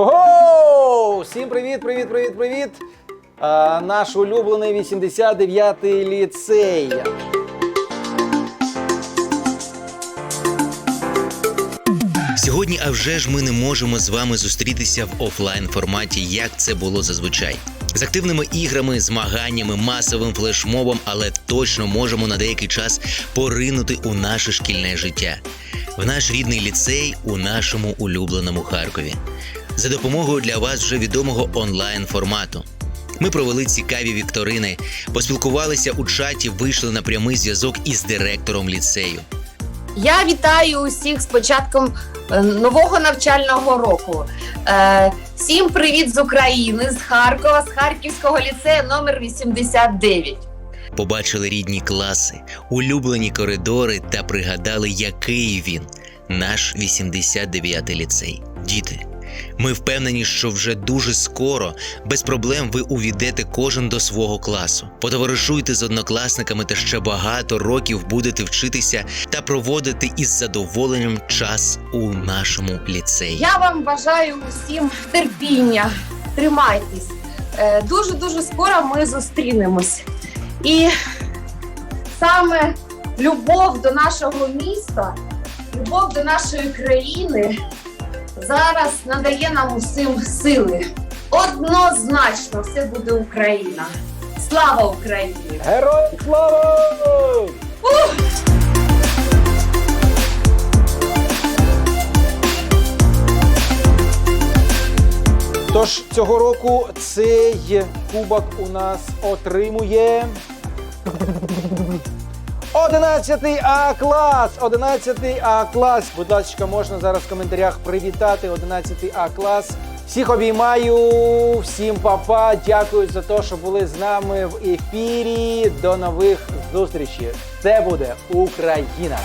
Ого! Всім привіт, привіт, привіт, привіт! А, наш улюблений 89-й ліцей. Сьогодні, а вже ж ми не можемо з вами зустрітися в офлайн форматі, як це було зазвичай. З активними іграми, змаганнями, масовим флешмобом, але точно можемо на деякий час поринути у наше шкільне життя, в наш рідний ліцей у нашому улюбленому Харкові. За допомогою для вас вже відомого онлайн формату. Ми провели цікаві вікторини, поспілкувалися у чаті, вийшли на прямий зв'язок із директором ліцею. Я вітаю усіх з початком е, нового навчального року. Е, Всім привіт з України, з Харкова, з Харківського ліцею номер 89. Побачили рідні класи, улюблені коридори та пригадали, який він наш 89-й ліцей. Діти. Ми впевнені, що вже дуже скоро без проблем ви увійдете кожен до свого класу. Потоваришуйте з однокласниками та ще багато років будете вчитися та проводити із задоволенням час у нашому ліцеї. Я вам бажаю усім терпіння, тримайтесь. Е, Дуже-дуже скоро ми зустрінемось. І саме любов до нашого міста, любов до нашої країни зараз надає нам усім сили. Однозначно все буде Україна. Слава Україні! Героям слава! Тож цього року цей кубок у нас отримує 11 А клас! 11 А клас. Будь ласка, можна зараз в коментарях привітати 11 А клас. Всіх обіймаю, всім папа. Дякую за те, що були з нами в ефірі. До нових зустрічей. Це буде Україна!